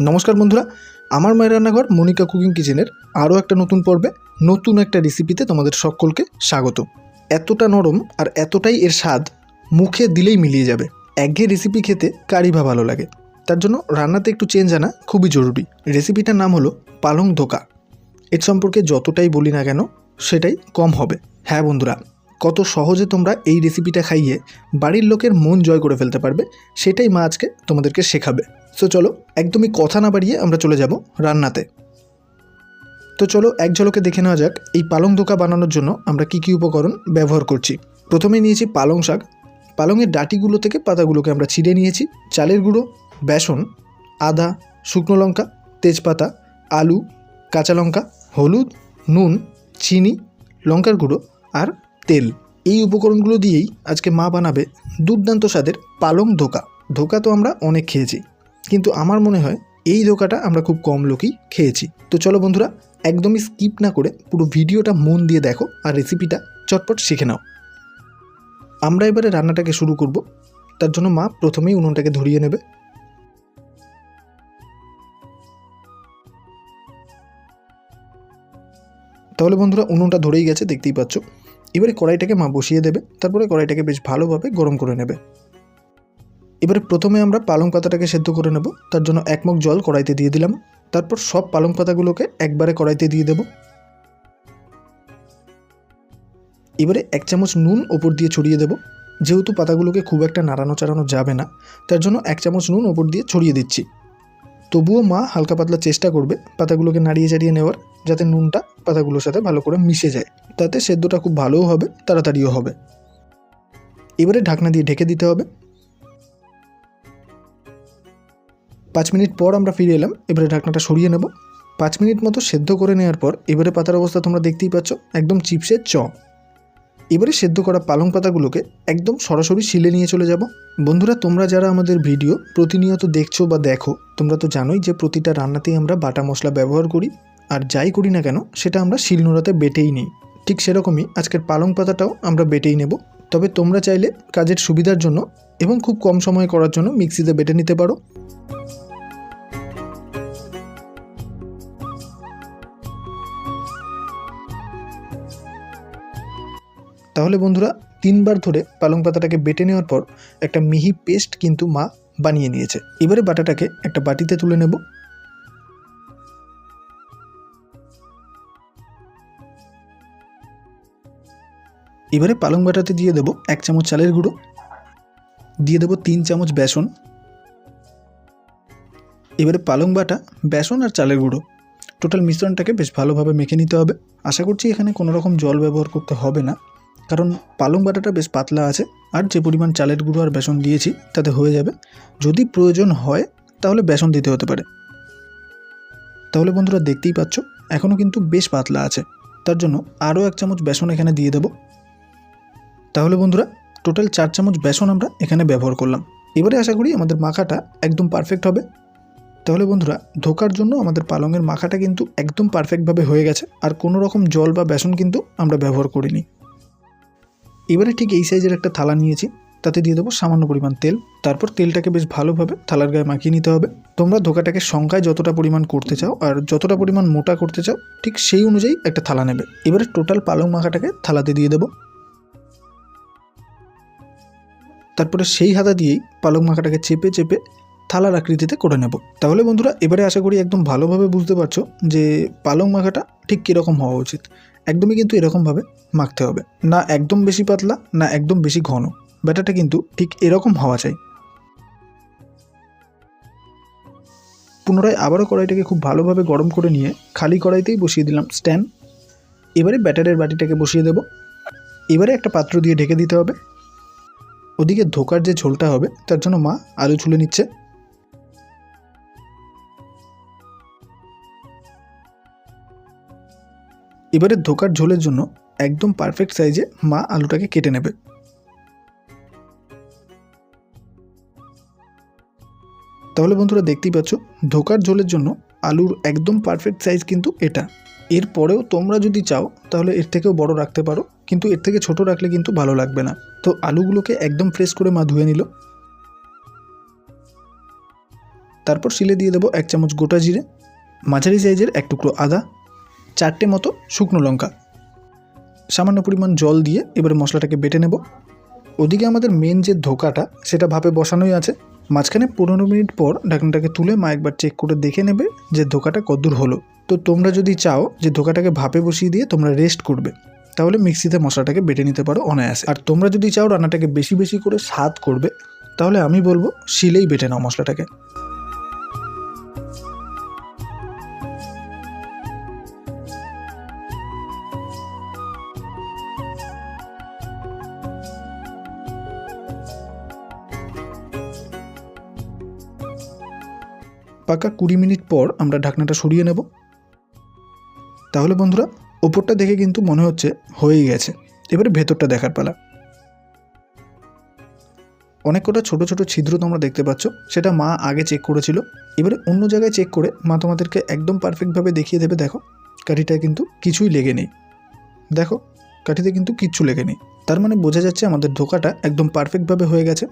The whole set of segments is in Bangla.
নমস্কার বন্ধুরা, আমার মায়ের রান্নাঘর মনিকা কুকিং কিচেনের আরও একটা নতুন পর্বে নতুন একটা রেসিপিতে তোমাদের সকলকে স্বাগত। এতটা নরম আর এতটাই এর স্বাদ মুখে দিলেই মিলিয়ে যাবে। একঘেয়ে রেসিপি খেতে কারি ভা ভালো লাগে। তার জন্য রান্নাতে একটু চেঞ্জ আনা খুবই জরুরি। রেসিপিটার নাম হলো পালং ধোকা। এর সম্পর্কে যতটাই বলি না কেন, সেটাই কম হবে। হ্যাঁ বন্ধুরা, কত সহজে তোমরা এই রেসিপিটা খাইয়ে বাড়ির লোকের মন জয় করে ফেলতে পারবে, সেটাই মা আজকে তোমাদেরকে শেখাবে। সো চলো, একদমই কথা না বাড়িয়ে আমরা চলে যাব রান্নাতে। তো চলো, এক ঝলকে দেখে নেওয়া যাক, এই পালং ধোকা বানানোর জন্য আমরা কি কি উপকরণ ব্যবহার করছি। প্রথমে নিয়েছি পালং শাক। পালংয়ের ডাটিগুলো থেকে পাতাগুলোকে আমরা ছিঁড়ে নিয়েছি। চালের গুঁড়ো, বেসন, আদা, শুকনো লঙ্কা, তেজপাতা, আলু, কাঁচা লঙ্কা, হলুদ, নুন, চিনি, লঙ্কার গুঁড়ো আর তেল। এই উপকরণগুলো দিয়েই আজকে মা বানাবে দুর্দান্ত স্বাদের পালং ধোকা। ধোকা তো আমরা অনেক খেয়েছি। কিন্তু আমার মনে হয় এই ধোকাটা আমরা খুব কম লোকই খেয়েছি। তো চলো বন্ধুরা, একদমই স্কিপ না করে পুরো ভিডিওটা মন দিয়ে দেখো আর রেসিপিটা চটপট শিখে নাও। আমরা এবারে রান্নাটাকে শুরু করব। তার জন্য মা প্রথমেই উনুনটাকে ধরিয়ে নেবে। তাহলে বন্ধুরা, উনুনটা ধরেই গেছে, দেখতেই পাচ্ছ। এবারে কড়াইটাকে মা বসিয়ে দেবে, তারপরে কড়াইটাকে বেশ ভালোভাবে গরম করে নেবে। এবারে প্রথমে আমরা পালং পাতাটাকে সেদ্ধ করে নেব। তার জন্য এক মগ জল কড়াইতে দিয়ে দিলাম। তারপর সব পালং পাতাগুলোকে একবারে কড়াইতে দিয়ে দেব। এবারে এক চামচ নুন ওপর দিয়ে ছড়িয়ে দেব। যেহেতু পাতাগুলোকে খুব একটা নাড়ানো চাড়ানো যাবে না, তার জন্য এক চামচ নুন ওপর দিয়ে ছড়িয়ে দিচ্ছি। তবুও মা হালকা পাতলা চেষ্টা করবে পাতাগুলোকে নাড়িয়ে চাড়িয়ে নেওয়ার, যাতে নুনটা পাতাগুলোর সাথে ভালো করে মিশে যায়। তাতে সেদ্ধটা খুব ভালোও হবে, তাড়াতাড়িও হবে। এবারে ঢাকনা দিয়ে ঢেকে দিতে হবে। পাঁচ মিনিট পর আমরা ফিরে এলাম। এবারে ঢাকনাটা সরিয়ে নেব। পাঁচ মিনিট মতো সেদ্ধ করে নেওয়ার পর এবারে পাতার অবস্থা তোমরা দেখতেই পাচ্ছ, একদম চিপসের চ। এবারে সেদ্ধ করা পালং পাতাগুলোকে একদম সরাসরি শিলে নিয়ে চলে যাব। বন্ধুরা, তোমরা যারা আমাদের ভিডিও প্রতিনিয়ত দেখছ বা দেখো, তোমরা তো জানোই যে প্রতিটা রান্নাতেই আমরা বাটা মশলা ব্যবহার করি। আর যাই করি না কেন, সেটা আমরা শিলনোড়াতে বেটেই নিই। ঠিক সেরকমই আজকের পালং পাতাটাও আমরা বেটেই নেব। তবে তোমরা চাইলে কাজের সুবিধার জন্য এবং খুব কম সময়ে করার জন্য মিক্সিতে বেটে নিতে পারো। তাহলে বন্ধুরা, তিনবার ধরে পালং পাতাটাকে বেটে নেওয়ার পর একটা মিহি পেস্ট কিন্তু মা বানিয়ে নিয়েছে। এবারে বাটাটাকে একটা বাটিতে তুলে নেব। এবারে পালং বাটাতে দিয়ে দেবো এক চামচ চালের গুঁড়ো, দিয়ে দেবো তিন চামচ বেসন। এবারে পালং বাটা, বেসন আর চালের গুঁড়ো, টোটাল মিশ্রণটাকে বেশ ভালোভাবে মেখে নিতে হবে। আশা করছি এখানে কোনো রকম জল ব্যবহার করতে হবে না। কারণ পালং বাটাটা বেশ পাতলা আছে, আর যে পরিমাণ চালের গুঁড়ো আর বেসন দিয়েছি, তাতে হয়ে যাবে। যদি প্রয়োজন হয়, তাহলে বেসন দিতে হতে পারে। তাহলে বন্ধুরা দেখতেই পাচ্ছ এখনও কিন্তু বেশ পাতলা আছে। তার জন্য আরও এক চামচ বেসন এখানে দিয়ে দেবো। তাহলে বন্ধুরা, টোটাল চার চামচ বেসন আমরা এখানে ব্যবহার করলাম। এবারে আশা করি আমাদের মাখাটা একদম পারফেক্ট হবে। তাহলে বন্ধুরা, ধোকার জন্য আমাদের পালংয়ের মাখাটা কিন্তু একদম পারফেক্টভাবে হয়ে গেছে, আর কোনো রকম জল বা বেসন কিন্তু আমরা ব্যবহার করিনি। এবারে ঠিক এই সাইজের একটা থালা নিয়েছি, তাতে দিয়ে দেবো সামান্য পরিমাণ তেল। তারপর তেলটাকে বেশ ভালোভাবে থালার গায়ে মাখিয়ে নিতে হবে। তোমরা ধোকাটাকে সংখ্যায় যতটা পরিমাণ করতে চাও আর যতটা পরিমাণ মোটা করতে চাও, ঠিক সেই অনুযায়ী একটা থালা নেবে। এবারে টোটাল পালং মাখাটাকে থালাতে দিয়ে দেবো। তারপরে সেই হাতা দিয়েই পালং মাখাটাকে চেপে চেপে থালার আকৃতিতে করে নেব। তাহলে বন্ধুরা, এবারে আশা করি একদম ভালোভাবে বুঝতে পারছ যে পালং মাখাটা ঠিক কীরকম হওয়া উচিত। একদমই কিন্তু এরকমভাবে মাখতে হবে। না একদম বেশি পাতলা, না একদম বেশি ঘন। ব্যাটারটা কিন্তু ঠিক এরকম হওয়া চাই। পুনরায় আবারও কড়াইটাকে খুব ভালোভাবে গরম করে নিয়ে খালি কড়াইতেই বসিয়ে দিলাম স্ট্যান্ড। এবারে ব্যাটারের বাটিটাকে বসিয়ে দেব। এবারে একটা পাত্র দিয়ে ঢেকে দিতে হবে। ওদিকে ধোকার যে ঝোলটা হবে, তার জন্য মা আলু ছুলে নিচ্ছে। এবারে ধোকার ঝোলের জন্য একদম পারফেক্ট সাইজে মা আলুটাকে কেটে নেবে। তাহলে বন্ধুরা দেখতেই পাচ্ছ, ধোকার ঝোলের জন্য আলুর একদম পারফেক্ট সাইজ কিন্তু এটা। এরপরেও তোমরা যদি চাও, তাহলে এর থেকেও বড় রাখতে পারো, কিন্তু এর থেকে ছোট রাখলে কিন্তু ভালো লাগবে না। তো আলুগুলোকে একদম ফ্রেশ করে মা ধুয়ে নিল। তারপর শিলে দিয়ে দেবো এক চামচ গোটা জিরে, মাঝারি সাইজের এক টুকরো আদা চারটে মতো শুকনো লঙ্কা। সামান্য পরিমাণ জল দিয়ে এবারে মশলাটাকে বেটে নেব। ওদিকে আমাদের মেন যে ধোকাটা, সেটা ভাপে বসানোই আছে। মাঝখানে পনেরো মিনিট পর ঢাকনাটাকে তুলে মা একবার চেক করে দেখে নেবে যে ধোকাটা কদ্দূর হলো। তো তোমরা যদি চাও যে ধোকাটাকে ভাপে বসিয়ে দিয়ে তোমরা রেস্ট করবে, তাহলে মিক্সিতে মশলাটাকে বেটে নিতে পারো অনায়াসে। আর তোমরা যদি চাও রান্নাটাকে বেশি বেশি করে স্বাদ করবে, তাহলে আমি বলব শিলেই বেটে নাও মশলাটাকে। পাকা কুড়ি মিনিট পর আমরা ঢাকনাটা সরিয়ে নেব। তাহলে বন্ধুরা, ওপরটা দেখে কিন্তু মনে হচ্ছে হয়েই গেছে। এবারে ভেতরটা দেখার পালা। অনেক কটা ছোটো ছোটো ছিদ্র তোমরা দেখতে পাচ্ছ, সেটা মা আগে চেক করেছিল। এবারে অন্য জায়গায় চেক করে মা তোমাদেরকে একদম পারফেক্টভাবে দেখিয়ে দেবে, দেখো। কাঠিটায় কিন্তু কিছুই লেগে নেই। দেখো, কাঠিতে কিন্তু কিচ্ছু লেগে নেই। তার মানে বোঝা যাচ্ছে আমাদের ধোকাটা একদম পারফেক্টভাবে হয়ে গেছে।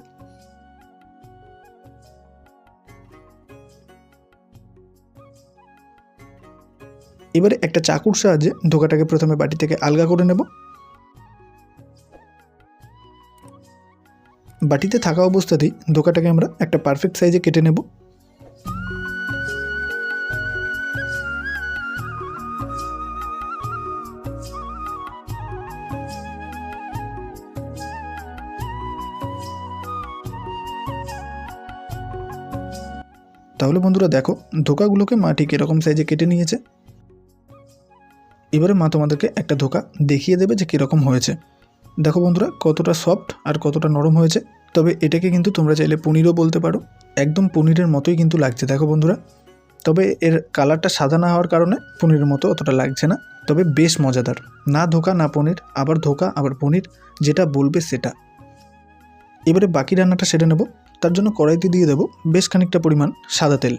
এবারে একটা চাকুর সাহায্যে ধোকাটাকে প্রথমে বাটি থেকে আলগা করে নেব। বাটিতে থাকা অবস্থাতেই ধোকাটাকে আমরা একটা পারফেক্ট সাইজে কেটে নেব। তাহলে বন্ধুরা দেখো, ধোকাগুলোকে মাটি কীরকম সাইজে কেটে নিয়েছে। এবারে মা তোমাদেরকে একটা ধোকা দেখিয়ে দেবে যে কীরকম হয়েছে। দেখো বন্ধুরা, কতটা সফট আর কতটা নরম হয়েছে। তবে এটাকে কিন্তু তোমরা চাইলে পনিরও বলতে পারো। একদম পনিরের মতোই কিন্তু লাগছে, দেখো বন্ধুরা। তবে এর কালারটা সাদা না হওয়ার কারণে পনিরের মতো অতটা লাগছে না। তবে বেশ মজাদার। না ধোকা, না পনির, আবার ধোকা, আবার পনির, যেটা বলবে সেটা। এবারে বাকি রান্নাটা সেরে নেব। তার জন্য কড়াইতে দিয়ে দেবো বেশ খানিকটা পরিমাণ সাদা তেল।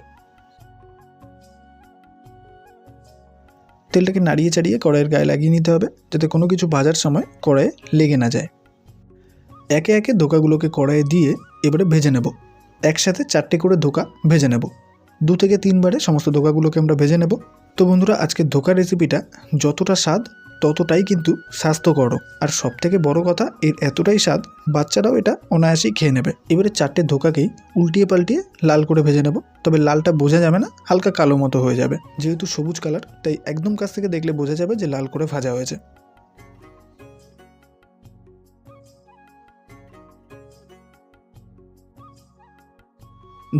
তেলটাকে নাড়িয়ে চাড়িয়ে কড়াইয়ের গায়ে লাগিয়ে নিতে হবে যাতে কোনো কিছু ভাজার সময় কড়াইয়ে লেগে না যায়। একে একে ধোকাগুলোকে কড়াইয়ে দিয়ে এবারে ভেজে নেব। একসাথে চারটে করে ধোকা ভেজে নেব। দু থেকে তিনবারে সমস্ত ধোকাগুলোকে আমরা ভেজে নেব। তো বন্ধুরা আজকে ধোকা রেসিপিটা যতটা স্বাদ ততটাই কিন্তু স্বাস্থ্যকর। আর সব থেকে বড় কথা, এর এতটাই স্বাদ, বাচ্চারাও এটা অনায়াসেই খেয়ে নেবে। এবারে চারটে ধোকাকেই উল্টিয়ে পাল্টিয়ে লাল করে ভেজে নেব। তবে লালটা বোঝা যাবে না, হালকা কালো মতো হয়ে যাবে। যেহেতু সবুজ কালার, তাই একদম কাছ থেকে দেখলে বোঝা যাবে যে লাল করে ভাজা হয়েছে।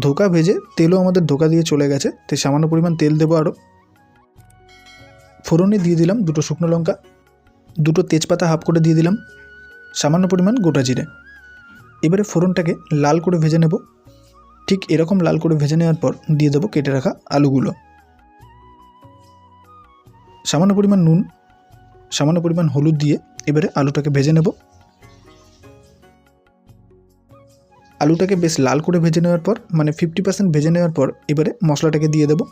ধোকা ভেজে তেলও আমাদের ধোকা দিয়ে চলে গেছে, তাই সামান্য পরিমাণ তেল দেবো আরও। ফোড়নে দিয়ে দিলাম দুটো শুকনো লঙ্কা, দুটো তেজপাতা হাফ করে দিয়ে দিলাম, সামান্য পরিমাণ গোটা জিরে। এবারে ফোড়নটাকে লাল করে ভেজে নেব। ঠিক এরকম লাল করে ভেজে নেওয়ার পর দিয়ে দেবো কেটে রাখা আলুগুলো। সামান্য পরিমাণ নুন, সামান্য পরিমাণ হলুদ দিয়ে এবারে আলুটাকে ভেজে নেব। আলুটাকে বেশ লাল করে ভেজে নেওয়ার পর মানে ফিফটি পার্সেন্ট ভেজে নেওয়ার পর এবারে মশলাটাকে দিয়ে দেবো।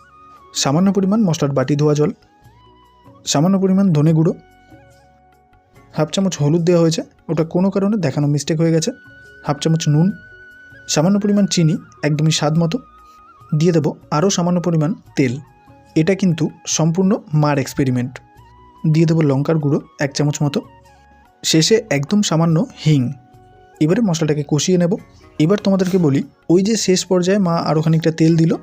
সামান্য পরিমাণ মশলার বাটি ধোয়া জল সামান্য পরিমাণ ধনে গুঁড়ো, হাফ চামচ হলুদ দেওয়া হয়েছে, ওটা কোনো কারণে দেখানো মিস্টেক হয়ে গেছে। হাফ চামচ নুন, সামান্য পরিমাণ চিনি, একদমই স্বাদ মতো। দিয়ে দেবো আরও সামান্য পরিমাণ তেল। এটা কিন্তু সম্পূর্ণ মার এক্সপেরিমেন্ট দিয়ে দেবো লঙ্কার গুঁড়ো, এক চামচ মতো। শেষে একদম সামান্য হিং। এবারে মশলাটাকে কষিয়ে নেব। এবার তোমাদেরকে বলি, ওই যে শেষ পর্যায়ে মা আরও খানিকটা তেল দিল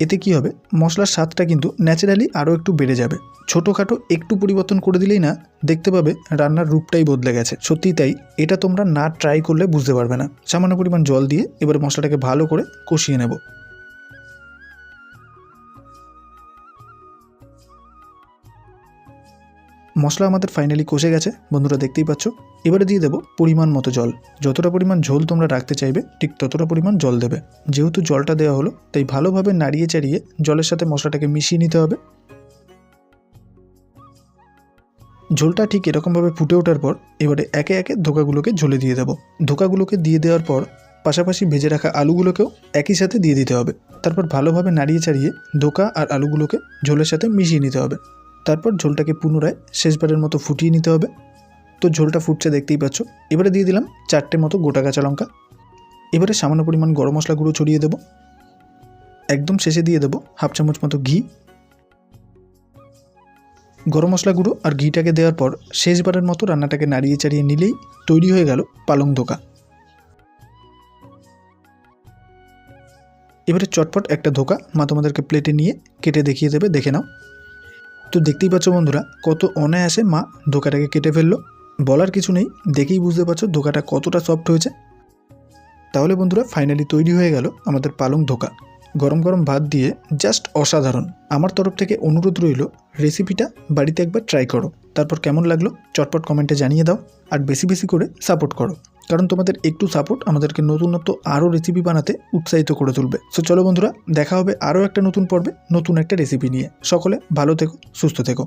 এতে কি হবে? মশলার স্বাদটা কিন্তু ন্যাচারালি আরও একটু বেড়ে যাবে। ছোটোখাটো একটু পরিবর্তন করে দিলেই না, দেখতে পাবে রান্নার রূপটাই বদলে গেছে। সত্যি তাই, এটা তোমরা না ট্রাই করলে বুঝতে পারবে না। সামান্য পরিমাণ জল দিয়ে এবার মশলাটাকে ভালো করে কষিয়ে নেব। মশলা আমাদের ফাইনালি কষে গেছে। বন্ধুরা দেখতেই পাচ্ছ। এবারে দিয়ে দেবো পরিমাণ মতো জল। যতটা পরিমাণ ঝোল তোমরা রাখতে চাইবে, ঠিক ততটা পরিমাণ জল দেবে। যেহেতু জলটা দেওয়া হলো, তাই ভালোভাবে নাড়িয়ে চাড়িয়ে জলের সাথে মশলাটাকে মিশিয়ে নিতে হবে। ঝোলটা ঠিক এরকমভাবে ফুটে ওঠার পর এবারে একে একে ধোকাগুলোকে ঝোলে দিয়ে দেবো। ধোকাগুলোকে দিয়ে দেওয়ার পর পাশাপাশি ভেজে রাখা আলুগুলোকেও একই সাথে দিয়ে দিতে হবে। তারপর ভালোভাবে নাড়িয়ে চাড়িয়ে ধোকা আর আলুগুলোকে ঝোলের সাথে মিশিয়ে নিতে হবে। তারপর ঝোলটাকে পুনরায় শেষবারের মতো ফুটিয়ে নিতে হবে। তো ঝোলটা ফুটছে দেখতেই পাচ্ছ। এবারে দিয়ে দিলাম চারটে মতো গোটা কাঁচা লঙ্কা। এবারে সামান্য পরিমাণ গরম মশলা গুঁড়ো ছড়িয়ে দেবো। একদম শেষে দিয়ে দেবো হাফ চামচ মতো ঘি। গরম মশলা গুঁড়ো আর ঘিটাকে দেওয়ার পর শেষবারের মতো রান্নাটাকে নাড়িয়ে চাড়িয়ে নিলেই তৈরি হয়ে গেল পালং ধোকা। এবারে চটপট একটা ধোকা মা তোমাদেরকে প্লেটে নিয়ে কেটে দেখিয়ে দেবে, দেখে নাও। তো দেখতেই পাচ্ছ বন্ধুরা, কত অনায়াসে মা ধোকাটাকে কেটে ফেলল। বলার কিছু নেই, দেখেই বুঝতে পারছ ধোকাটা কতটা সফট হয়েছে। তাহলে বন্ধুরা ফাইনালি তৈরি হয়ে গেল আমাদের পালং ধোকা। গরম গরম ভাত দিয়ে জাস্ট অসাধারণ। আমার তরফ থেকে অনুরোধ রইল রেসিপিটা বাড়িতে একবার ট্রাই করো। তারপর কেমন লাগল চটপট কমেন্টে জানিয়ে দাও আর বেশি বেশি করে সাপোর্ট করো। কারণ তোমাদের একটু সাপোর্ট আমাদেরকে নতুনত্ব আরও রেসিপি বানাতে উৎসাহিত করে তুলবে। সো চলো বন্ধুরা, দেখা হবে আরও একটা নতুন পর্বে নতুন একটা রেসিপি নিয়ে। সকলে ভালো থেকো, সুস্থ থেকো।